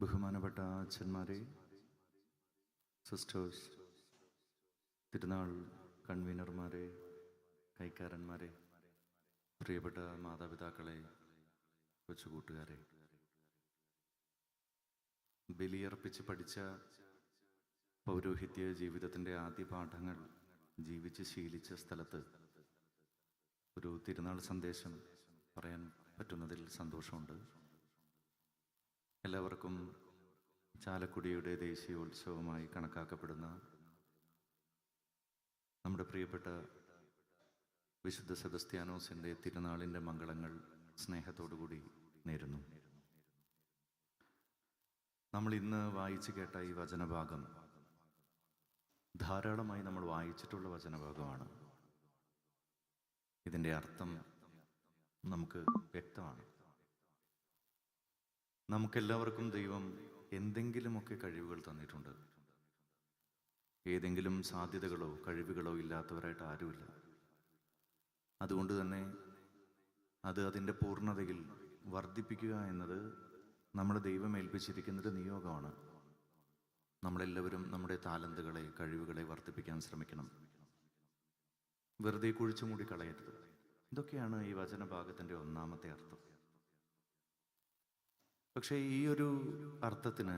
ബഹുമാനപ്പെട്ട അച്ഛന്മാരെ സിസ്റ്റേഴ്സ് തിരുനാൾ കൺവീനർമാരെ കൈക്കാരന്മാരെ പ്രിയപ്പെട്ട മാതാപിതാക്കളെ കൊച്ചുകൂട്ടുകാരെ. ബലിയർപ്പിച്ച് പഠിച്ച പൗരോഹിത്യ ജീവിതത്തിന്റെ ആദ്യ പാഠങ്ങൾ ജീവിച്ച് ശീലിച്ച സ്ഥലത്ത് ഒരു തിരുനാൾ സന്ദേശം പറയാൻ പറ്റുന്നതിൽ സന്തോഷമുണ്ട്. എല്ലാവർക്കും ചാലക്കുടിയുടെ ദേശീയോത്സവമായി കണക്കാക്കപ്പെടുന്ന നമ്മുടെ പ്രിയപ്പെട്ട വിശുദ്ധ സെബസ്ത്യാനോസിന്റെ തിരുനാളിന്റെ മംഗളങ്ങൾ സ്നേഹത്തോടുകൂടി നേരുന്നു. നമ്മൾ ഇന്ന് വായിച്ചു കേട്ട ഈ വചനഭാഗം ധാരാളമായി നമ്മൾ വായിച്ചിട്ടുള്ള വചനഭാഗമാണ്. ഇതിന്റെ അർത്ഥം നമുക്ക് വ്യക്തമാണ്. നമുക്കെല്ലാവർക്കും ദൈവം എന്തെങ്കിലുമൊക്കെ കഴിവുകൾ തന്നിട്ടുണ്ട്. ഏതെങ്കിലും സാധ്യതകളോ കഴിവുകളോ ഇല്ലാത്തവരായിട്ട് ആരുമില്ല. അതുകൊണ്ട് തന്നെ അത് അതിന്റെ പൂർണതയിൽ വർദ്ധിപ്പിക്കുക എന്നത് നമ്മുടെ ദൈവം ഏൽപ്പിച്ചിരിക്കുന്നൊരു നിയോഗമാണ്. നമ്മളെല്ലാവരും നമ്മുടെ താലന്തുകളെ കഴിവുകളെ വർദ്ധിപ്പിക്കാൻ ശ്രമിക്കണം. വെറുതെ കുഴിച്ചു മൂടി കളയരുത്. ഇതൊക്കെയാണ് ഈ വചനഭാഗത്തിന്റെ ഒന്നാമത്തെ അർത്ഥം. പക്ഷേ ഈ ഒരു അർത്ഥത്തിന്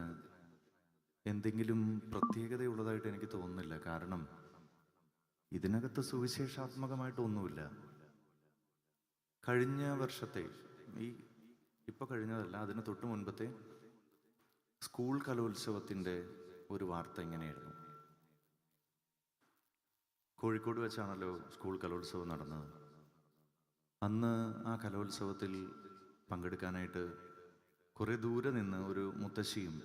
എന്തെങ്കിലും പ്രത്യേകതയുള്ളതായിട്ട് എനിക്ക് തോന്നുന്നില്ല. കാരണം ഇതിനകത്ത് സുവിശേഷാത്മകമായിട്ടൊന്നുമില്ല. കഴിഞ്ഞ വർഷത്തെ ഈ ഇപ്പൊ കഴിഞ്ഞതല്ല അതിന് തൊട്ട് മുൻപത്തെ സ്കൂൾ കലോത്സവത്തിന്റെ ഒരു വാർത്ത ഇങ്ങനെയായിരുന്നു കോഴിക്കോട് വെച്ചാണല്ലോ സ്കൂൾ കലോത്സവം നടന്നത്. അന്ന് ആ കലോത്സവത്തിൽ പങ്കെടുക്കാനായിട്ട് കുറേ ദൂരെ നിന്ന് ഒരു മുത്തശ്ശിയും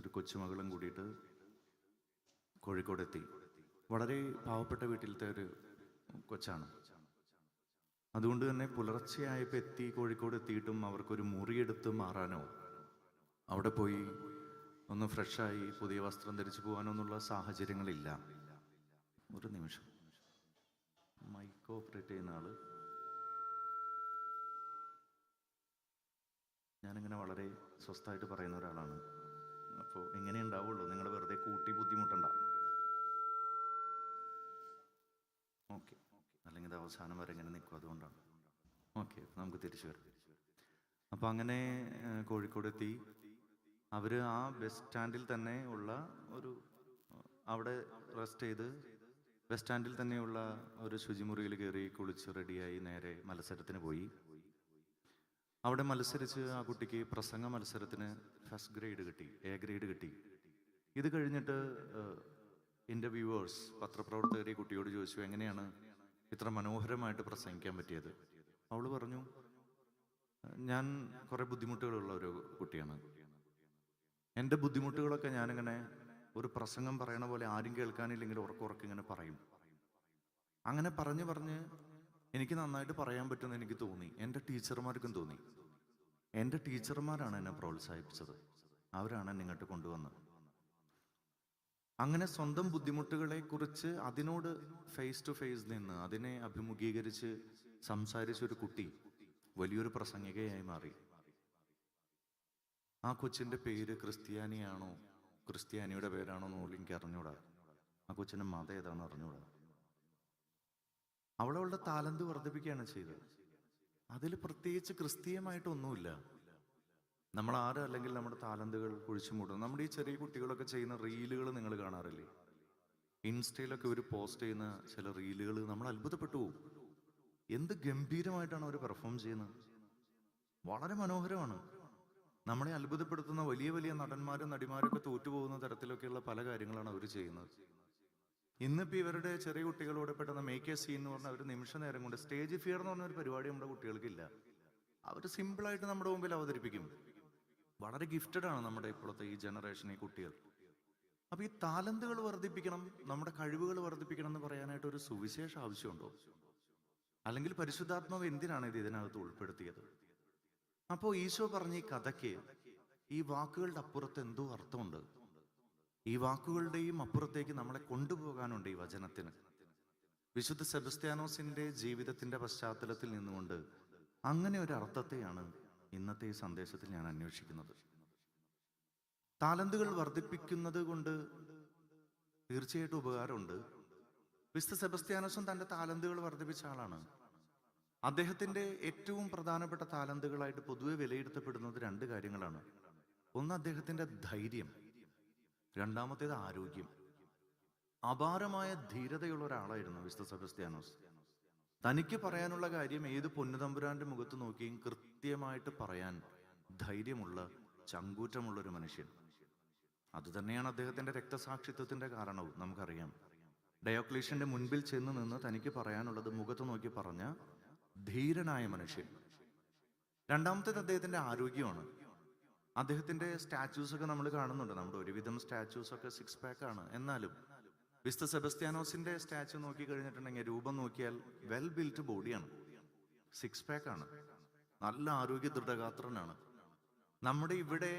ഒരു കൊച്ചുമകളും കൂടിയിട്ട് കോഴിക്കോടെത്തി. വളരെ പാവപ്പെട്ട വീട്ടിലത്തെ ഒരു കൊച്ചാണ്. അതുകൊണ്ട് തന്നെ പുലർച്ചെയായപ്പോൾ എത്തി കോഴിക്കോട് എത്തിയിട്ടും അവർക്കൊരു മുറിയെടുത്ത് മാറാനോ അവിടെ പോയി ഒന്ന് ഫ്രഷായി പുതിയ വസ്ത്രം ധരിച്ചു പോകാനോ എന്നുള്ള സാഹചര്യങ്ങളില്ല. ഒരു നിമിഷം. മൈക്ക് ഓപ്പറേറ്റ് ചെയ്യുന്ന ആൾ ഞാനിങ്ങനെ വളരെ സ്വസ്ഥമായിട്ട് പറയുന്ന ഒരാളാണ്. അപ്പോൾ എങ്ങനെ ഉണ്ടാവുള്ളൂ. നിങ്ങൾ വെറുതെ കൂട്ടി ബുദ്ധിമുട്ടണ്ട. ഓക്കെ. അല്ലെങ്കിൽ ഇത് അവസാനം വരെ ഇങ്ങനെ നിൽക്കും. അതുകൊണ്ടാണ്. ഓക്കെ. നമുക്ക് തിരിച്ചു വരാം. അപ്പോൾ അങ്ങനെ കോഴിക്കോട് എത്തി. അവർ ആ ബസ് സ്റ്റാൻഡിൽ തന്നെ ഉള്ള ഒരു അവിടെ റെസ്റ്റ് ചെയ്ത് ബസ് സ്റ്റാൻഡിൽ തന്നെയുള്ള ഒരു ശുചിമുറിയിൽ കയറി കുളിച്ച് റെഡിയായി നേരെ മത്സരത്തിന് പോയി. അവിടെ മത്സരിച്ച് ആ കുട്ടിക്ക് പ്രസംഗ മത്സരത്തിന് ഫസ്റ്റ് ഗ്രേഡ് കിട്ടി എ ഗ്രേഡ് കിട്ടി. ഇത് കഴിഞ്ഞിട്ട് എന്റെ വ്യൂവേഴ്സ് പത്രപ്രവർത്തകർ ഈ കുട്ടിയോട് ചോദിച്ചു എങ്ങനെയാണ് ഇത്ര മനോഹരമായിട്ട് പ്രസംഗിക്കാൻ പറ്റിയത്? അവൾ പറഞ്ഞു ഞാൻ കുറേ ബുദ്ധിമുട്ടുകളുള്ള ഒരു കുട്ടിയാണ്. എന്റെ ബുദ്ധിമുട്ടുകളൊക്കെ ഞാനിങ്ങനെ ഒരു പ്രസംഗം പറയണ പോലെ ആരും കേൾക്കാനില്ലെങ്കിൽ ഉറക്കുറക്കിങ്ങനെ പറയും. അങ്ങനെ പറഞ്ഞു പറഞ്ഞ് എനിക്ക് നന്നായിട്ട് പറയാൻ പറ്റുമെന്ന് എനിക്ക് തോന്നി. എന്റെ ടീച്ചർമാർക്കും തോന്നി. എന്റെ ടീച്ചർമാരാണ് എന്നെ പ്രോത്സാഹിപ്പിച്ചത്. അവരാണ് എന്നെ ഇങ്ങോട്ട് കൊണ്ടുവന്നത്. അങ്ങനെ സ്വന്തം ബുദ്ധിമുട്ടുകളെ കുറിച്ച് അതിനോട് ഫേസ് ടു ഫേസ് നിന്ന് അതിനെ അഭിമുഖീകരിച്ച് സംസാരിച്ച ഒരു കുട്ടി വലിയൊരു പ്രസംഗികയായി മാറി. ആ കൊച്ചിന്റെ പേര് ക്രിസ്ത്യാനിയാണോ? ക്രിസ്ത്യാനിയുടെ പേരാണോ എന്ന് എനിക്ക് അറിഞ്ഞൂടാ ആ കൊച്ചിന്റെ മത ഏതാണെന്ന് അറിഞ്ഞൂടാ. അവളവളുടെ താലന്ത് വർദ്ധിപ്പിക്കുകയാണ് ചെയ്തത്. അതിൽ പ്രത്യേകിച്ച് ക്രിസ്തീയമായിട്ടൊന്നുമില്ല. നമ്മൾ ആരും അല്ലെങ്കിൽ നമ്മുടെ താലന്തുകൾ കുഴിച്ചു മൂടും നമ്മുടെ ഈ ചെറിയ കുട്ടികളൊക്കെ ചെയ്യുന്ന റീലുകൾ നിങ്ങൾ കാണാറില്ലേ? ഇൻസ്റ്റയിലൊക്കെ ഒരു പോസ്റ്റ് ചെയ്യുന്ന ചില റീലുകൾ നമ്മൾ അത്ഭുതപ്പെട്ടു പോകും. എന്ത് ഗംഭീരമായിട്ടാണ് അവർ പെർഫോം ചെയ്യുന്നത്? വളരെ മനോഹരമാണ്. നമ്മളെ അത്ഭുതപ്പെടുത്തുന്ന വലിയ വലിയ നടന്മാരും നടിമാരും ഒക്കെ തോറ്റുപോകുന്ന തരത്തിലൊക്കെയുള്ള പല കാര്യങ്ങളാണ് അവർ ചെയ്യുന്നത്. ഇന്നിപ്പോൾ ഇവരുടെ ചെറിയ കുട്ടികളോട് പെട്ടെന്ന് മേക്ക് എ സീൻ എന്ന് പറഞ്ഞ ഒരു നിമിഷ നേരം കൊണ്ട് സ്റ്റേജ് ഫിയർ എന്ന് പറഞ്ഞ ഒരു പരിപാടി നമ്മുടെ കുട്ടികൾക്കില്ല. അവർ സിമ്പിളായിട്ട് നമ്മുടെ മുമ്പിൽ അവതരിപ്പിക്കും. വളരെ ഗിഫ്റ്റഡ് ആണ് നമ്മുടെ ഇപ്പോഴത്തെ ഈ ജനറേഷൻ ഈ കുട്ടികൾ. അപ്പൊ ഈ താലന്തുകൾ വർദ്ധിപ്പിക്കണം നമ്മുടെ കഴിവുകൾ വർദ്ധിപ്പിക്കണം എന്ന് പറയാനായിട്ട് ഒരു സുവിശേഷ ആവശ്യമുണ്ടോ? അല്ലെങ്കിൽ പരിശുദ്ധാത്മാവ് എന്തിനാണ് ഇത് ഇതിനകത്ത് ഉൾപ്പെടുത്തിയത്? അപ്പോൾ ഈശോ പറഞ്ഞ ഈ കഥയ്ക്ക് ഈ വാക്കുകളുടെ അപ്പുറത്ത് എന്തോ അർത്ഥമുണ്ട്. ഈ വാക്കുകളുടെയും അപ്പുറത്തേക്ക് നമ്മളെ കൊണ്ടുപോകാനുണ്ട് ഈ വചനത്തിന്. വിശുദ്ധ സെബസ്ത്യാനോസിന്റെ ജീവിതത്തിന്റെ പശ്ചാത്തലത്തിൽ നിന്നുകൊണ്ട് അങ്ങനെ ഒരു അർത്ഥത്തെയാണ് ഇന്നത്തെ ഈ സന്ദേശത്തിൽ ഞാൻ അന്വേഷിക്കുന്നത്. താലന്തുകൾ വർദ്ധിപ്പിക്കുന്നത് കൊണ്ട് തീർച്ചയായിട്ടും ഉപകാരമുണ്ട്. വിശുദ്ധ സെബസ്ത്യാനോസും തന്റെ താലന്തുകൾ വർദ്ധിപ്പിച്ച ആളാണ്. അദ്ദേഹത്തിന്റെ ഏറ്റവും പ്രധാനപ്പെട്ട താലന്തുകളായിട്ട് പൊതുവെ വിലയിരുത്തപ്പെടുന്നത് രണ്ട് കാര്യങ്ങളാണ്. ഒന്ന് അദ്ദേഹത്തിന്റെ ധൈര്യം. രണ്ടാമത്തേത് ആരോഗ്യം. അപാരമായ ധീരതയുള്ള ഒരാളായിരുന്നു വിശുദ്ധ സെബസ്ത്യാനോസ്. തനിക്ക് പറയാനുള്ള കാര്യം ഏത് പൊന്നുതമ്പുരാന്റെ മുഖത്ത് നോക്കിയും കൃത്യമായിട്ട് പറയാൻ ധൈര്യമുള്ള ചങ്കൂറ്റമുള്ള ഒരു മനുഷ്യൻ. അതുതന്നെയാണ് അദ്ദേഹത്തിന്റെ രക്തസാക്ഷിത്വത്തിന്റെ കാരണവും നമുക്കറിയാം. ഡയോക്ലീഷ്യന്റെ മുൻപിൽ ചെന്ന് നിന്ന് തനിക്ക് പറയാനുള്ളത് മുഖത്ത് നോക്കി പറഞ്ഞ ധീരനായ മനുഷ്യൻ. രണ്ടാമത്തേത് അദ്ദേഹത്തിന്റെ ആരോഗ്യമാണ്. അദ്ദേഹത്തിന്റെ സ്റ്റാച്യൂസ് ഒക്കെ നമ്മൾ കാണുന്നുണ്ട്. നമ്മുടെ ഒരുവിധം സ്റ്റാച്യൂസ് ഒക്കെ സിക്സ് പാക്ക് ആണ്. എന്നാലും വിസ്ത സെബസ്ത്യാനോസിന്റെ സ്റ്റാച്യു നോക്കി കഴിഞ്ഞിട്ടുണ്ടെങ്കിൽ രൂപം നോക്കിയാൽ വെൽ ബിൽറ്റ് ബോഡിയാണ് സിക്സ് പാക്ക് ആണ്. നല്ല ആരോഗ്യ ദൃഢഗാത്രനാണ്. നമ്മുടെ ഇവിടെ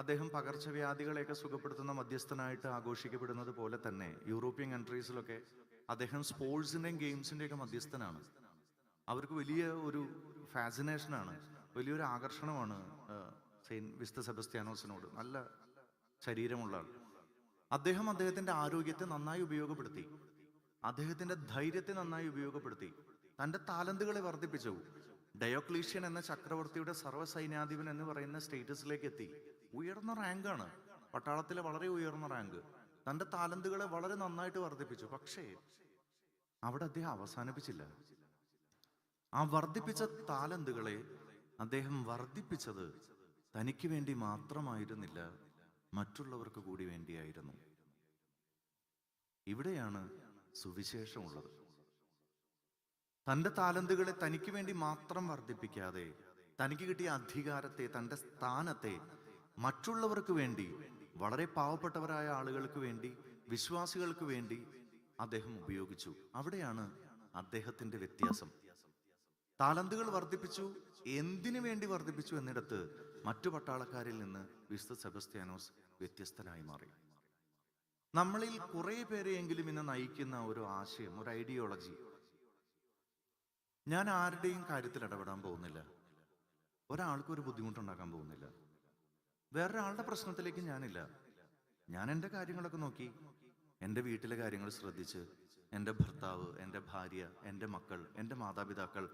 അദ്ദേഹം പകർച്ചവ്യാധികളെയൊക്കെ സുഖപ്പെടുത്തുന്ന മധ്യസ്ഥനായിട്ട് ആഘോഷിക്കപ്പെടുന്നത് പോലെ തന്നെ യൂറോപ്യൻ കൺട്രീസിലൊക്കെ അദ്ദേഹം സ്പോർട്സിന്റെയും ഗെയിംസിന്റെയും ഒക്കെ മധ്യസ്ഥനാണ്. അവർക്ക് വലിയ ഒരു ഫാസിനേഷനാണ് വലിയൊരു ആകർഷണമാണ് സെയിന്റ് വിസ്ത സെബസ്ത്യാനോസിനോട് നല്ല ശരീരമുള്ള ആൾ. അദ്ദേഹം അദ്ദേഹത്തിന്റെ ആരോഗ്യത്തെ നന്നായി ഉപയോഗപ്പെടുത്തി. അദ്ദേഹത്തിന്റെ ധൈര്യത്തെ നന്നായി ഉപയോഗപ്പെടുത്തി. തന്റെ താലന്തുകളെ വർദ്ധിപ്പിച്ചു. ഡയോക്ലീഷ്യൻ എന്ന ചക്രവർത്തിയുടെ സർവസൈന്യാധിപൻ എന്ന് പറയുന്ന സ്റ്റേറ്റസിലേക്ക് എത്തി. ഉയർന്ന റാങ്കാണ്. പട്ടാളത്തിലെ വളരെ ഉയർന്ന റാങ്ക്. തന്റെ താലന്തുകളെ വളരെ നന്നായിട്ട് വർദ്ധിപ്പിച്ചു. പക്ഷേ അവിടെ അദ്ദേഹം അവസാനിപ്പിച്ചില്ല. ആ വർദ്ധിപ്പിച്ച താലന്തുകളെ അദ്ദേഹം വർദ്ധിപ്പിച്ചത് തനിക്ക് വേണ്ടി മാത്രമായിരുന്നില്ല മറ്റുള്ളവർക്ക് കൂടി വേണ്ടിയായിരുന്നു. ഇവിടെയാണ് സുവിശേഷമുള്ളത്. തന്റെ താലന്തുകളെ തനിക്ക് വേണ്ടി മാത്രം വർദ്ധിപ്പിക്കാതെ തനിക്ക് കിട്ടിയ അധികാരത്തെ തന്റെ സ്ഥാനത്തെ മറ്റുള്ളവർക്ക് വേണ്ടി വളരെ പാവപ്പെട്ടവരായ ആളുകൾക്ക് വേണ്ടി വിശ്വാസികൾക്ക് വേണ്ടി അദ്ദേഹം ഉപയോഗിച്ചു. അവിടെയാണ് അദ്ദേഹത്തിന്റെ വ്യത്യാസം. താലന്തുകൾ വർദ്ധിപ്പിച്ചു എന്തിനു വേണ്ടി വർദ്ധിപ്പിച്ചു എന്നിടത്ത് മറ്റു പട്ടാളക്കാരിൽ നിന്ന് വിശുദ്ധ സെബസ്ത്യാനോസ് വ്യത്യസ്തനായി മാറി. നമ്മളിൽ കുറെ പേരെയെങ്കിലും ഇന്ന് നയിക്കുന്ന ഒരു ആശയം ഒരു ഐഡിയോളജി. ഞാൻ ആരുടെയും കാര്യത്തിൽ ഇടപെടാൻ പോകുന്നില്ല. ഒരാൾക്കും ഒരു ബുദ്ധിമുട്ടുണ്ടാക്കാൻ പോകുന്നില്ല. വേറൊരാളുടെ പ്രശ്നത്തിലേക്ക് ഞാനില്ല. ഞാൻ എന്റെ കാര്യങ്ങളൊക്കെ നോക്കി. എന്റെ വീട്ടിലെ കാര്യങ്ങൾ ശ്രദ്ധിച്ച് എന്റെ ഭർത്താവ് എന്റെ ഭാര്യ എന്റെ മക്കൾ എന്റെ മാതാപിതാക്കൾ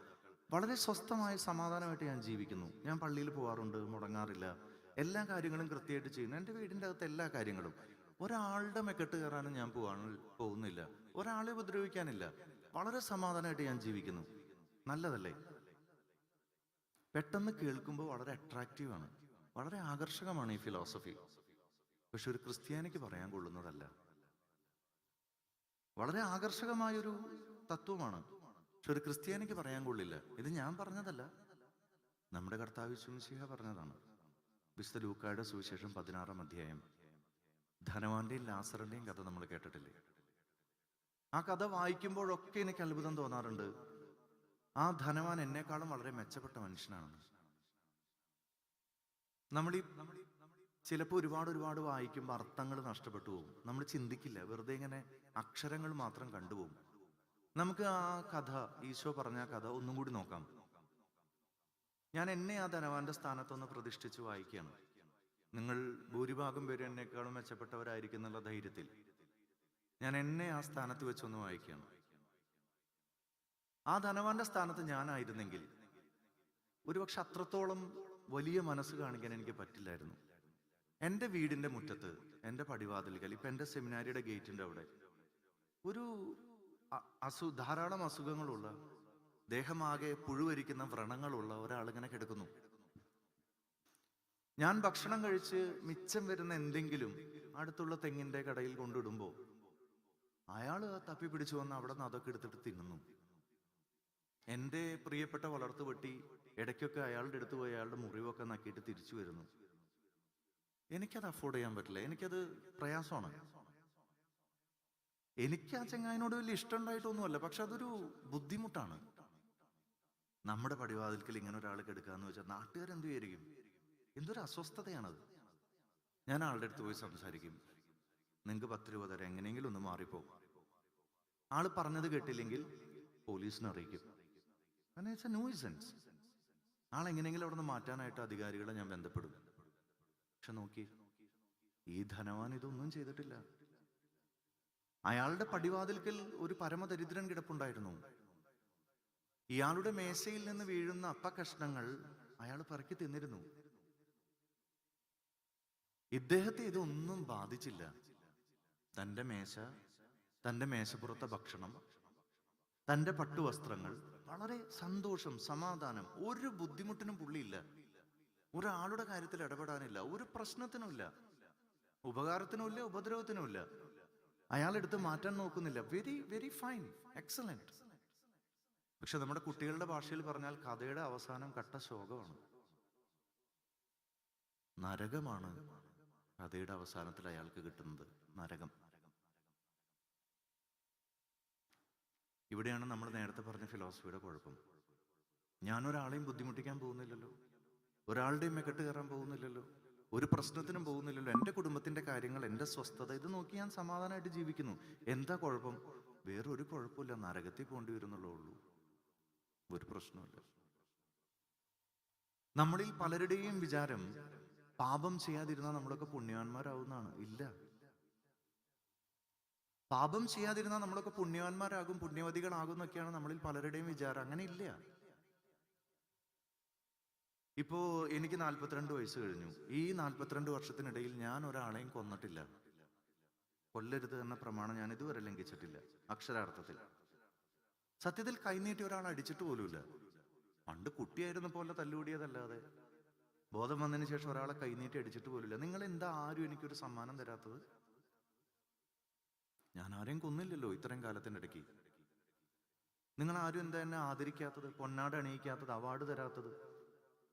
വളരെ സ്വസ്ഥമായ സമാധാനമായിട്ട് ഞാൻ ജീവിക്കുന്നു. ഞാൻ പള്ളിയിൽ പോകാറുണ്ട് മുടങ്ങാറില്ല. എല്ലാ കാര്യങ്ങളും കൃത്യമായിട്ട് ചെയ്യുന്നു. എന്റെ വീടിന്റെ അകത്ത് എല്ലാ കാര്യങ്ങളും. ഒരാളുടെ മെക്കെട്ട് കയറാനും ഞാൻ പോകാൻ പോകുന്നില്ല. ഒരാളെ ഉപദ്രവിക്കാനില്ല. വളരെ സമാധാനമായിട്ട് ഞാൻ ജീവിക്കുന്നു. നല്ലതല്ലേ? പെട്ടെന്ന് കേൾക്കുമ്പോൾ വളരെ അട്രാക്റ്റീവ് ആണ്. വളരെ ആകർഷകമാണ് ഈ ഫിലോസഫി പക്ഷെ ഒരു ക്രിസ്ത്യാനിക്ക് പറയാൻ കൊള്ളുന്നതല്ല. വളരെ ആകർഷകമായൊരു തത്വമാണ്. പക്ഷെ ഒരു ക്രിസ്ത്യാനിക്ക് പറയാൻ കൊള്ളില്ല. ഇത് ഞാൻ പറഞ്ഞതല്ല. നമ്മുടെ കർത്താവ് സുവിശേഷ പറഞ്ഞതാണ്. വിശുദ്ധ ലൂക്കായുടെ സുവിശേഷം പതിനാറാം അധ്യായം. ധനവാന്റെയും ലാസറിന്റെയും കഥ നമ്മൾ കേട്ടിട്ടില്ലേ? ആ കഥ വായിക്കുമ്പോഴൊക്കെ എനിക്ക് അത്ഭുതം തോന്നാറുണ്ട്. ആ ധനവാൻ എന്നെക്കാളും വളരെ മെച്ചപ്പെട്ട മനുഷ്യനാണ് നമ്മൾ ഈ ചിലപ്പോൾ ഒരുപാട് ഒരുപാട് വായിക്കുമ്പോൾ അർത്ഥങ്ങൾ നഷ്ടപ്പെട്ടു പോകും. നമ്മൾ ചിന്തിക്കില്ല. വെറുതെ ഇങ്ങനെ അക്ഷരങ്ങൾ മാത്രം കണ്ടുപോകും. നമുക്ക് ആ കഥ ഈശോ പറഞ്ഞ കഥ ഒന്നും കൂടി നോക്കാം. ഞാൻ എന്നെ ആ ധനവാന്റെ സ്ഥാനത്തൊന്ന് പ്രതിഷ്ഠിച്ച് വായിക്കുകയാണ്. നിങ്ങൾ ഭൂരിഭാഗം പേര് എന്നെക്കാളും മെച്ചപ്പെട്ടവരായിരിക്കും എന്നുള്ള ധൈര്യത്തിൽ ഞാൻ എന്നെ ആ സ്ഥാനത്ത് വെച്ചൊന്ന് വായിക്കുകയാണ്. ആ ധനവാന്റെ സ്ഥാനത്ത് ഞാനായിരുന്നെങ്കിൽ ഒരുപക്ഷെ അത്രത്തോളം വലിയ മനസ്സ് കാണിക്കാൻ എനിക്ക് പറ്റില്ലായിരുന്നു. എന്റെ വീടിന്റെ മുറ്റത്ത് എന്റെ പടിവാതിലുകൾ ഇപ്പം എന്റെ സെമിനാരിയുടെ ഗേറ്റിന്റെ അവിടെ ഒരു അസു ധാരാളം അസുഖങ്ങളുള്ള ദേഹമാകെ പുഴുവരിക്കുന്ന വ്രണങ്ങളുള്ള ഒരാളിങ്ങനെ കിടക്കുന്നു. ഞാൻ ഭക്ഷണം കഴിച്ച് മിച്ചം വരുന്ന എന്തെങ്കിലും അടുത്തുള്ള തെങ്ങിന്റെ കടയിൽ കൊണ്ടിടുമ്പോൾ അയാൾ തപ്പി പിടിച്ചു വന്ന് അവിടെ നിന്ന് അതൊക്കെ എടുത്തിട്ട് തിന്നുന്നു. എന്റെ പ്രിയപ്പെട്ട വളർത്തുപെട്ടി ഇടയ്ക്കൊക്കെ അയാളുടെ അടുത്ത് പോയി അയാളുടെ മുറിവൊക്കെ നക്കിയിട്ട് തിരിച്ചു വരുന്നു. എനിക്കത് അഫോർഡ് ചെയ്യാൻ പറ്റില്ല. എനിക്കത് പ്രയാസമാണ്. എനിക്ക് ആ ചങ്ങായിനോട് വലിയ ഇഷ്ടം ഉണ്ടായിട്ടൊന്നുമല്ല പക്ഷെ അതൊരു ബുദ്ധിമുട്ടാണ്. നമ്മുടെ പടിവാതിൽക്കൽ ഇങ്ങനെ ഒരാൾ കെടുക്കാന്ന് വെച്ചാൽ നാട്ടുകാരെന്തു വിചാരിക്കും? എന്തൊരു അസ്വസ്ഥതയാണത്. ഞാൻ ആളുടെ അടുത്ത് പോയി സംസാരിക്കും. നിങ്ങൾക്ക് പത്ത് രൂപ തരാം എങ്ങനെയെങ്കിലും ഒന്ന് മാറിപ്പോ. ആൾ പറഞ്ഞത് കേട്ടില്ലെങ്കിൽ പോലീസിനെ അറിയിക്കും. കാരണം ആളെങ്ങനെയെങ്കിലും അവിടെ നിന്ന് മാറ്റാനായിട്ട് അധികാരികളെ ഞാൻ ബന്ധപ്പെടും. പക്ഷെ നോക്കി ഈ ധനവാൻ ഇതൊന്നും ചെയ്തിട്ടില്ല. അയാളുടെ പടിവാതിൽക്കൽ ഒരു പരമദരിദ്രൻ കിടപ്പുണ്ടായിരുന്നു. ഇയാളുടെ മേശയിൽ നിന്ന് വീഴുന്ന അപ്പകഷ്ണങ്ങൾ അയാൾ പറക്കി തിന്നിരുന്നു. ഇദ്ദേഹത്തെ ഇതൊന്നും ബാധിച്ചില്ല. തന്റെ മേശ തന്റെ മേശപ്പുറത്തെ ഭക്ഷണം തന്റെ പട്ടുവസ്ത്രങ്ങൾ വളരെ സന്തോഷം സമാധാനം ഒരു ബുദ്ധിമുട്ടിനും പുള്ളിയില്ല. ഒരാളുടെ കാര്യത്തിൽ ഇടപെടാനില്ല ഒരു പ്രശ്നത്തിനുമില്ല ഉപകാരത്തിനുമില്ല ഉപദ്രവത്തിനുമില്ല. അയാൾ എടുത്ത് മാറ്റാൻ നോക്കുന്നില്ല. വെരി വെരി ഫൈൻ എക്സലന്റ് പക്ഷെ നമ്മുടെ കുട്ടികളുടെ ഭാഷയിൽ പറഞ്ഞാൽ കഥയുടെ അവസാനം കട്ട ശോകമാണ്. നരകമാണ് കഥയുടെ അവസാനത്തിൽ അയാൾക്ക് കിട്ടുന്നത്. നരകം. ഇവിടെയാണ് നമ്മൾ നേരത്തെ പറഞ്ഞ ഫിലോസഫിയുടെ കുഴപ്പം. ഞാൻ ഒരാളെയും ബുദ്ധിമുട്ടിക്കാൻ പോകുന്നില്ലല്ലോ. ഒരാളുടെയും മെക്കെട്ട് കയറാൻ പോകുന്നില്ലല്ലോ. ഒരു പ്രശ്നത്തിനും പോകുന്നില്ലല്ലോ. എന്റെ കുടുംബത്തിന്റെ കാര്യങ്ങൾ എന്റെ സ്വസ്ഥത ഇത് നോക്കി ഞാൻ സമാധാനമായിട്ട് ജീവിക്കുന്നു. എന്താ കുഴപ്പം? വേറൊരു കുഴപ്പമില്ല. നരകത്തിൽ പോണ്ടി വരുന്നുള്ളൂ ഒരു പ്രശ്നമില്ല നമ്മളിൽ പലരുടെയും വിചാരം പാപം ചെയ്യാതിരുന്നാൽ നമ്മളൊക്കെ പുണ്യവാന്മാരാവുന്നതാണ്. ഇല്ല. പാപം ചെയ്യാതിരുന്നാൽ നമ്മളൊക്കെ പുണ്യവാന്മാരാകും പുണ്യവതികളാകും എന്നൊക്കെയാണ് നമ്മളിൽ പലരുടെയും വിചാരം. അങ്ങനെ ഇല്ല. ഇപ്പോ എനിക്ക് നാൽപ്പത്തിരണ്ട് വയസ്സ് കഴിഞ്ഞു. ഈ നാൽപ്പത്തിരണ്ട് വർഷത്തിനിടയിൽ ഞാൻ ഒരാളെയും കൊന്നിട്ടില്ല. കൊല്ലരുത് എന്ന പ്രമാണം ഞാൻ ഇതുവരെ ലംഘിച്ചിട്ടില്ല. അക്ഷരാർത്ഥത്തിൽ. സത്യത്തിൽ കൈനീട്ടി ഒരാൾ അടിച്ചിട്ട് പോലുമില്ല. പണ്ട് കുട്ടിയായിരുന്ന പോലെ തല്ലുകൂടിയതല്ലാതെ. ബോധം വന്നതിന് ശേഷം ഒരാളെ കൈനീട്ടി അടിച്ചിട്ട് പോലുമില്ല. നിങ്ങൾ എന്താ ആരും എനിക്കൊരു സമ്മാനം തരാത്തത്? ഞാൻ ആരെയും കൊന്നില്ലല്ലോ ഇത്രയും കാലത്തിന്റെ ഇടയ്ക്ക് നിങ്ങൾ ആരും എന്താ എന്നെ ആദരിക്കാത്തത് പൊന്നാട് അണിയിക്കാത്തത് അവാർഡ് തരാത്തത്?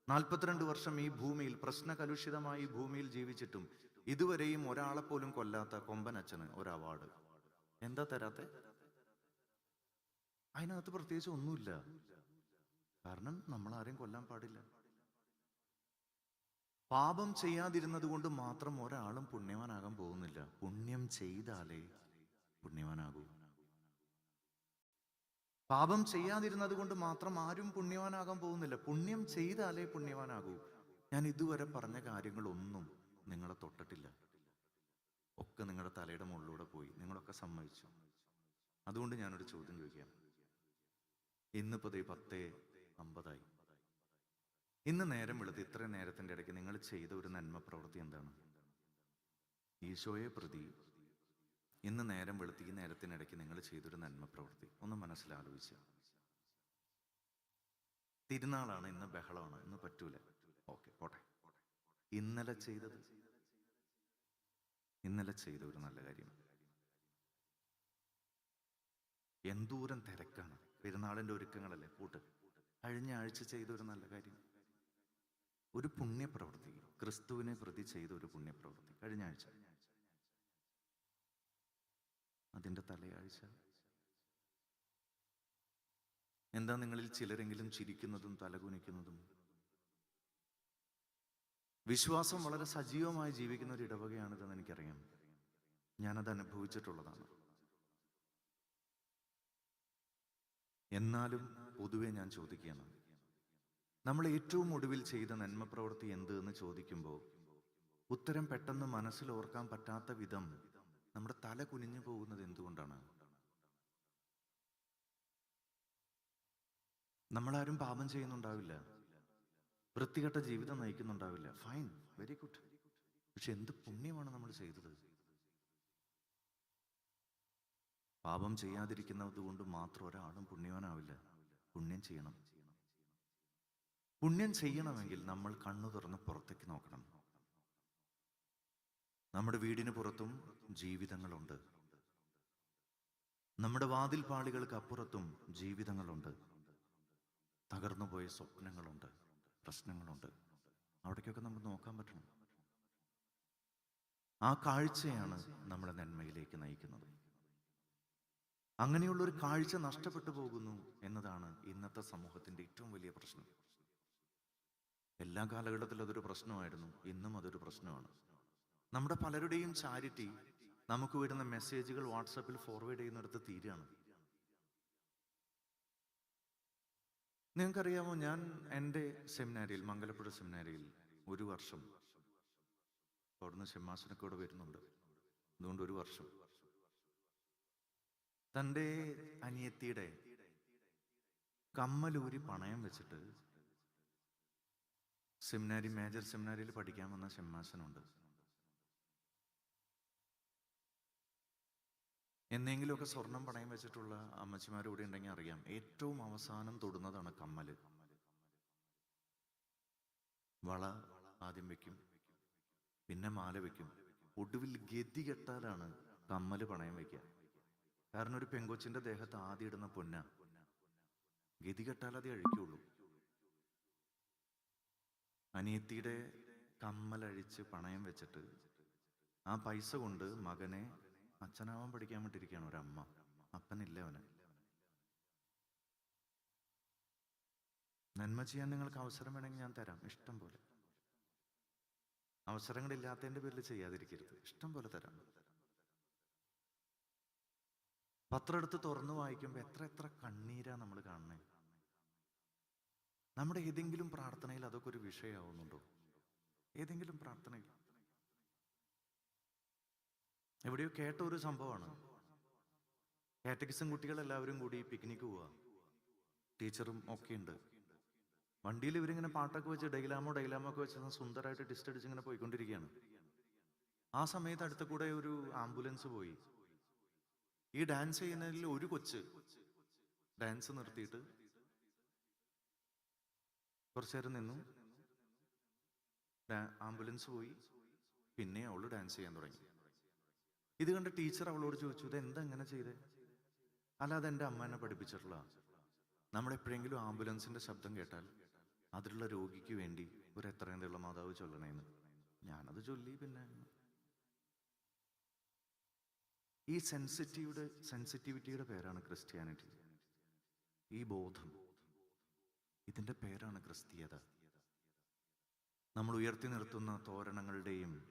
നാൽപ്പത്തിരണ്ട് വർഷം ഈ ഭൂമിയിൽ പ്രശ്നകലുഷിതമായി ഭൂമിയിൽ ജീവിച്ചിട്ടും ഇതുവരെയും ഒരാളെ പോലും കൊല്ലാത്ത കൊമ്പനച്ഛന് ഒരു അവാർഡ്. എന്താ തരാത്ത? അതിനകത്ത് പ്രത്യേകിച്ച് ഒന്നുമില്ല. കാരണം നമ്മൾ ആരെയും കൊല്ലാൻ പാടില്ല. പാപം ചെയ്യാതിരുന്നത് കൊണ്ട് മാത്രം ഒരാളും പുണ്യവാനാകാൻ പോകുന്നില്ല. പുണ്യം ചെയ്താലേ പുണ്യവാനാകൂ. പാപം ചെയ്യാതിരുന്നത് കൊണ്ട് മാത്രം ആരും പുണ്യവാനാകാൻ പോകുന്നില്ല. പുണ്യം ചെയ്താലേ പുണ്യവാനാകൂ. ഞാൻ ഇതുവരെ പറഞ്ഞ കാര്യങ്ങളൊന്നും നിങ്ങളെ തൊട്ടിട്ടില്ല. ഒക്കെ നിങ്ങളുടെ തലയുടെ മുകളിലൂടെ പോയി. നിങ്ങളൊക്കെ സമ്മതിച്ചു. അതുകൊണ്ട് ഞാനൊരു ചോദ്യം ചോദിക്കാം. ഇന്നിപ്പോ ദേ പത്തേ അമ്പതായി. ഇന്ന് നേരം വെളുത്ത് ഇത്രയും നേരത്തിന്റെ ഇടയ്ക്ക് നിങ്ങൾ ചെയ്ത ഒരു നന്മ പ്രവൃത്തി എന്താണ്? ഈശോയെ പ്രതി ഇന്ന് നേരം വെളുത്തി നേരത്തിനിടയ്ക്ക് നിങ്ങൾ ചെയ്തൊരു നന്മ പ്രവൃത്തി. ഒന്ന് മനസ്സിലാലോചിച്ച. തിരുനാളാണ് ഇന്ന് ബഹളമാണ് ഇന്ന് പറ്റൂല. ഓക്കെ പോട്ടെ. ഇന്നലെ ചെയ്തത്. ഇന്നലെ ചെയ്ത ഒരു നല്ല കാര്യം എന്തൂരം തിരക്കാണ്. പെരുന്നാളിന്റെ ഒരുക്കങ്ങളല്ലേ കൂട്ട്. കഴിഞ്ഞ ആഴ്ച ചെയ്ത ഒരു നല്ല കാര്യം. ഒരു പുണ്യപ്രവൃത്തി. ക്രിസ്തുവിനെ പ്രതി ചെയ്ത ഒരു പുണ്യപ്രവൃത്തി. കഴിഞ്ഞ ആഴ്ച. അതിന്റെ തലയാഴ്ച. എന്താ നിങ്ങളിൽ ചിലരെങ്കിലും ചിരിക്കുന്നതും തലകുനിക്കുന്നതും? വിശ്വാസം വളരെ സജീവമായി ജീവിക്കുന്ന ഒരു ഇടവകയാണിതെന്ന് എനിക്കറിയാം. ഞാനത് അനുഭവിച്ചിട്ടുള്ളതാണ്. എന്നാലും പൊതുവെ ഞാൻ ചോദിക്കുകയാണ്. നമ്മൾ ഏറ്റവും ഒടുവിൽ ചെയ്ത നന്മ പ്രവൃത്തി എന്ത് എന്ന് ചോദിക്കുമ്പോൾ ഉത്തരം പെട്ടെന്ന് മനസ്സിൽ ഓർക്കാൻ പറ്റാത്ത വിധം നമ്മുടെ തല കുനിഞ്ഞു പോകുന്നത് എന്തുകൊണ്ടാണ്? നമ്മളാരും പാപം ചെയ്യുന്നുണ്ടാവില്ല. വൃത്തികെട്ട ജീവിതം നയിക്കുന്നുണ്ടാവില്ല. ഫൈൻ വെരി ഗുഡ് പക്ഷെ എന്ത് പുണ്യമാണ് നമ്മൾ ചെയ്തത്? പാപം ചെയ്യാതിരിക്കുന്നത് കൊണ്ട് മാത്രം ഒരാളും പുണ്യവാനാവില്ല. പുണ്യം ചെയ്യണം. പുണ്യം ചെയ്യണമെങ്കിൽ നമ്മൾ കണ്ണു തുറന്ന് പുറത്തേക്ക് നോക്കണം. നമ്മുടെ വീടിന് പുറത്തും ജീവിതങ്ങളുണ്ട്. നമ്മുടെ വാതിൽപാളികൾക്ക് അപ്പുറത്തും ജീവിതങ്ങളുണ്ട്. തകർന്നുപോയ സ്വപ്നങ്ങളുണ്ട് പ്രശ്നങ്ങളുണ്ട്. അവിടേക്കൊക്കെ നമുക്ക് നോക്കാൻ പറ്റണം. ആ കാഴ്ചയാണ് നമ്മളെ നന്മയിലേക്ക് നയിക്കുന്നത്. അങ്ങനെയുള്ള ഒരു കാഴ്ച നഷ്ടപ്പെട്ടു പോകുന്നു എന്നതാണ് ഇന്നത്തെ സമൂഹത്തിന്റെ ഏറ്റവും വലിയ പ്രശ്നം. എല്ലാ കാലഘട്ടത്തിലും അതൊരു പ്രശ്നമായിരുന്നു. ഇന്നും അതൊരു പ്രശ്നമാണ്. നമ്മുടെ പലരുടെയും ചാരിറ്റി നമുക്ക് വരുന്ന മെസ്സേജുകൾ വാട്സാപ്പിൽ ഫോർവേഡ് ചെയ്യുന്നിടത്ത് തീരുകയാണ്. നിങ്ങൾക്കറിയാമോ ഞാൻ എന്റെ സെമിനാരിയിൽ മംഗലപ്പുഴ സെമിനാരിയിൽ ഒരു വർഷം അവിടുന്ന് ഷെമ്മാസിനൊക്കെ വരുന്നുണ്ട്. അതുകൊണ്ട് ഒരു വർഷം. തന്റെ അനിയത്തിയുടെ കമ്മലൂരി പണയം വെച്ചിട്ട് സെമിനാരി മേജർ സെമിനാരിയിൽ പഠിക്കാൻ വന്ന ഷെമ്മാസനുണ്ട്. എന്നെങ്കിലുമൊക്കെ സ്വർണം പണയം വെച്ചിട്ടുള്ള അമ്മച്ചിമാർ ഇവിടെ ഉണ്ടെങ്കിൽ അറിയാം. ഏറ്റവും അവസാനം തൊടുന്നതാണ് കമ്മൽ വള ആദ്യം വെക്കും. പിന്നെ മാല വെക്കും. ഒടുവിൽ ഗതി കെട്ടാലാണ് കമ്മൽ പണയം വെക്കുക. കാരണം ഒരു പെങ്കൊച്ചിന്റെ ദേഹത്ത് ആദ്യം ഇടുന്ന പൊന്ന ഗതി കെട്ടാൽ അതേ അഴിക്കുള്ളൂ. അനിയത്തിയുടെ കമ്മലഴിച്ച് പണയം വെച്ചിട്ട് ആ പൈസ കൊണ്ട് മകനെ അച്ഛനാവാൻ പഠിക്കാൻ വേണ്ടിയിരിക്കുകയാണ് ഒരമ്മ. അപ്പനില്ല അവന്. നന്മ ചെയ്യാൻ നിങ്ങൾക്ക് അവസരം വേണമെങ്കിൽ ഞാൻ തരാം. ഇഷ്ടം പോലെ. അവസരങ്ങളില്ലാത്തതിന്റെ പേരിൽ ചെയ്യാതിരിക്കരുത്. ഇഷ്ടം പോലെ തരാം. പത്രം എടുത്ത് തുറന്നു വായിക്കുമ്പോൾ എത്ര എത്ര കണ്ണീരാ നമ്മൾ കാണണേ നമ്മുടെ ഏതെങ്കിലും പ്രാർത്ഥനയിൽ അതൊക്കെ ഒരു വിഷയമാവുന്നുണ്ടോ ഏതെങ്കിലും പ്രാർത്ഥനയിൽ. എവിടെയോ കേട്ട ഒരു സംഭവമാണ്. കാറ്റഗിസം കുട്ടികളെല്ലാവരും കൂടി പിക്നിക്ക് പോവാ. ടീച്ചറും ഒക്കെ ഉണ്ട്. വണ്ടിയിൽ ഇവരിങ്ങനെ പാട്ടൊക്കെ വെച്ച് ഡൈലാമോ ഡൈലാമോ ഒക്കെ വെച്ച് സുന്ദരമായിട്ട് ഡിസ്റ്റ് അടിച്ച് ഇങ്ങനെ പോയിക്കൊണ്ടിരിക്കുകയാണ്. ആ സമയത്ത് അടുത്ത കൂടെ ഒരു ആംബുലൻസ് പോയി. ഈ ഡാൻസ് ചെയ്യുന്നതിൽ ഒരു കൊച്ച് ഡാൻസ് നിർത്തിയിട്ട് കുറച്ചു നേരം നിന്നു. ആംബുലൻസ് പോയി. പിന്നെ അവൾ ഡാൻസ് ചെയ്യാൻ തുടങ്ങി. ഇത് കണ്ട് ടീച്ചർ അവളോട് ചോദിച്ചു ഇത് എന്താ ഇങ്ങനെ ചെയ്തേ? അല്ലാതെ എന്റെ അമ്മ എന്നെ പഠിപ്പിച്ചിട്ടുള്ള നമ്മളെപ്പോഴെങ്കിലും ആംബുലൻസിന്റെ ശബ്ദം കേട്ടാൽ അതിലുള്ള രോഗിക്ക് വേണ്ടി ഒരു എത്രയും തെള്ള മാതാവ് ചൊല്ലണേന്ന്. ഞാനത് ചൊല്ലി പിന്നെ. ഈ സെൻസിറ്റീവിടെ സെൻസിറ്റിവിറ്റിയുടെ പേരാണ് ക്രിസ്ത്യാനിറ്റി. ഈ ബോധം ഇതിന്റെ പേരാണ് ക്രിസ്തീയത. നമ്മൾ ഉയർത്തി നിർത്തുന്ന തോരണങ്ങളുടെയും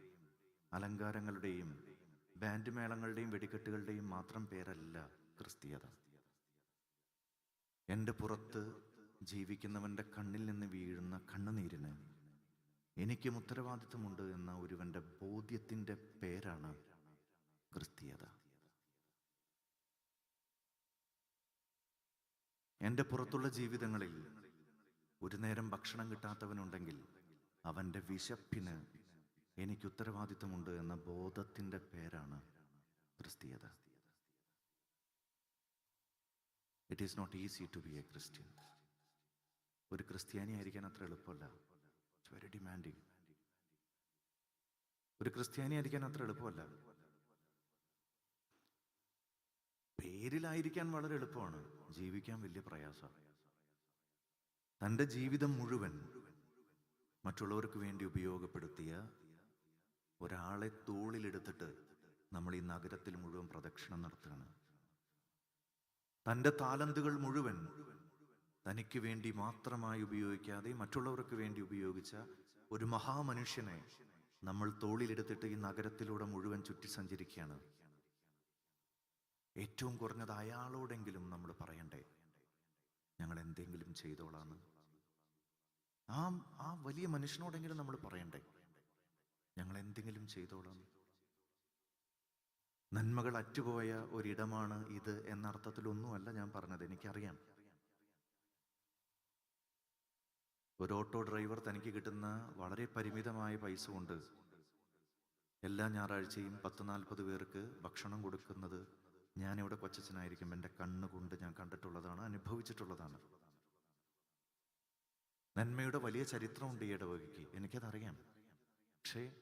അലങ്കാരങ്ങളുടെയും ബാൻഡ് മേളങ്ങളുടെയും വെടിക്കെട്ടുകളുടെയും മാത്രം പേരല്ല ക്രിസ്തീയത. എന്റെ പുറത്ത് ജീവിക്കുന്നവന്റെ കണ്ണിൽ നിന്ന് വീഴുന്ന കണ്ണുനീരിന് എനിക്കും ഉത്തരവാദിത്വമുണ്ട് എന്ന ഒരുവന്റെ ബോധ്യത്തിന്റെ പേരാണ് ക്രിസ്തീയത. എന്റെ പുറത്തുള്ള ജീവിതങ്ങളിൽ ഒരു നേരം ഭക്ഷണം കിട്ടാത്തവനുണ്ടെങ്കിൽ അവന്റെ വിശപ്പിന് എനിക്ക് ഉത്തരവാദിത്തമുണ്ട് എന്ന ബോധത്തിന്റെ പേരാണ് ക്രിസ്തീയത. It is not easy to be a Christian ഒരു ക്രിസ്ത്യാനി ആയിരിക്കാൻ അത്ര എളുപ്പമല്ല. ഇറ്റ്സ് വെരി ഡിമാൻഡിങ് ഒരു ക്രിസ്ത്യാനി ആയിരിക്കാൻ അത്ര എളുപ്പമല്ല. പേരിലായിരിക്കാൻ വളരെ എളുപ്പമാണ്. ജീവിക്കാൻ വലിയ പ്രയാസമാണ്. തന്റെ ജീവിതം മുഴുവൻ മറ്റുള്ളവർക്ക് വേണ്ടി ഉപയോഗപ്പെടുത്തിയ ഒരാളെ തോളിലെടുത്തിട്ട് നമ്മൾ ഈ നഗരത്തിൽ മുഴുവൻ പ്രദക്ഷിണം നടത്തുകയാണ്. തന്റെ താലന്തുകൾ മുഴുവൻ തനിക്ക് വേണ്ടി മാത്രമായി ഉപയോഗിക്കാതെ മറ്റുള്ളവർക്ക് വേണ്ടി ഉപയോഗിച്ച ഒരു മഹാമനുഷ്യനെ നമ്മൾ തോളിലെടുത്തിട്ട് ഈ നഗരത്തിലൂടെ മുഴുവൻ ചുറ്റി സഞ്ചരിക്കുകയാണ്. ഏറ്റവും കുറഞ്ഞത് അയാളോടെങ്കിലും നമ്മൾ പറയണ്ടേ ഞങ്ങൾ എന്തെങ്കിലും ചെയ്തോളാന്ന്? ആ ആ വലിയ മനുഷ്യനോടെങ്കിലും നമ്മൾ പറയണ്ടേ ഞങ്ങൾ എന്തെങ്കിലും ചെയ്തോളാം. നന്മകൾ അറ്റുപോയ ഒരിടമാണ് ഇത് എന്ന അർത്ഥത്തിലൊന്നുമല്ല ഞാൻ പറഞ്ഞത് എനിക്കറിയാം. ഒരു ഓട്ടോ ഡ്രൈവർ തനിക്ക് കിട്ടുന്ന വളരെ പരിമിതമായ പൈസ കൊണ്ട് എല്ലാ ഞായറാഴ്ചയും പത്ത് നാൽപ്പത് പേർക്ക് ഭക്ഷണം കൊടുക്കുന്നത് ഞാനിവിടെ കൊച്ചച്ഛനായിരിക്കും. എന്റെ കണ്ണുകൊണ്ട് ഞാൻ കണ്ടിട്ടുള്ളതാണ് അനുഭവിച്ചിട്ടുള്ളതാണ്. നന്മയുടെ വലിയ ചരിത്രമുണ്ട് ഈ ഇടവകയ്ക്ക്. എനിക്കതറിയാം. പക്ഷേ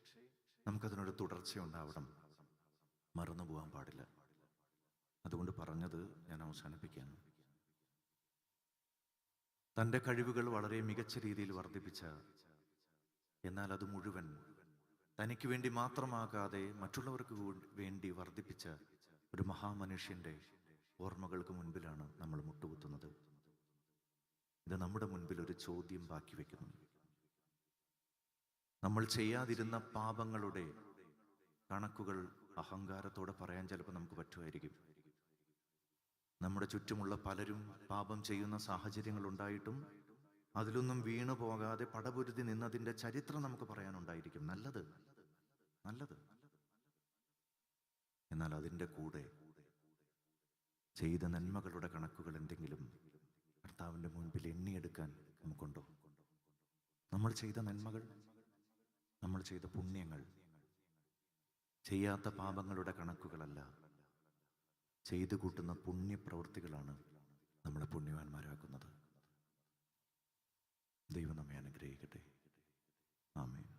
നമുക്കതിനൊരു തുടർച്ച ഉണ്ടാവണം. മറന്നു പോകാൻ പാടില്ല. അതുകൊണ്ട് പറഞ്ഞത് ഞാൻ അവസാനിപ്പിക്കുകയാണ് തന്റെ കഴിവുകൾ വളരെ മികച്ച രീതിയിൽ വർദ്ധിപ്പിച്ച എന്നാൽ അത് മുഴുവൻ തനിക്ക് വേണ്ടി മാത്രമാകാതെ മറ്റുള്ളവർക്ക് വേണ്ടി വർദ്ധിപ്പിച്ച ഒരു മഹാമനുഷ്യന്റെ ഓർമ്മകൾക്ക് മുൻപിലാണ് നമ്മൾ മുട്ടുകുത്തുന്നത്. ഇത് നമ്മുടെ മുൻപിൽ ഒരു ചോദ്യം ബാക്കി വെക്കുന്നു. നമ്മൾ ചെയ്യാതിരുന്ന പാപങ്ങളുടെ കണക്കുകൾ അഹങ്കാരത്തോടെ പറയാൻ ചിലപ്പോൾ നമുക്ക് പറ്റുമായിരിക്കും. നമ്മുടെ ചുറ്റുമുള്ള പലരും പാപം ചെയ്യുന്ന സാഹചര്യങ്ങൾ ഉണ്ടായിട്ടും അതിലൊന്നും വീണു പോകാതെ പടപുരുതി നിന്നതിന്റെ ചരിത്രം നമുക്ക് പറയാനുണ്ടായിരിക്കും. നല്ലത്. നല്ലത്. എന്നാൽ അതിന്റെ കൂടെ ചെയ്ത നന്മകളുടെ കണക്കുകൾ എന്തെങ്കിലും കർത്താവിന്റെ മുൻപിൽ എണ്ണിയെടുക്കാൻ നമുക്കുണ്ടോ? നമ്മൾ ചെയ്ത നന്മകൾ നമ്മൾ ചെയ്ത പുണ്യങ്ങൾ. ചെയ്യാത്ത പാപങ്ങളുടെ കണക്കുകളല്ല. ചെയ്തു കൂട്ടുന്ന പുണ്യപ്രവൃത്തികളാണ് നമ്മളെ പുണ്യവാന്മാരാക്കുന്നത്. ദൈവം നമ്മെ അനുഗ്രഹിക്കട്ടെ. ആമേ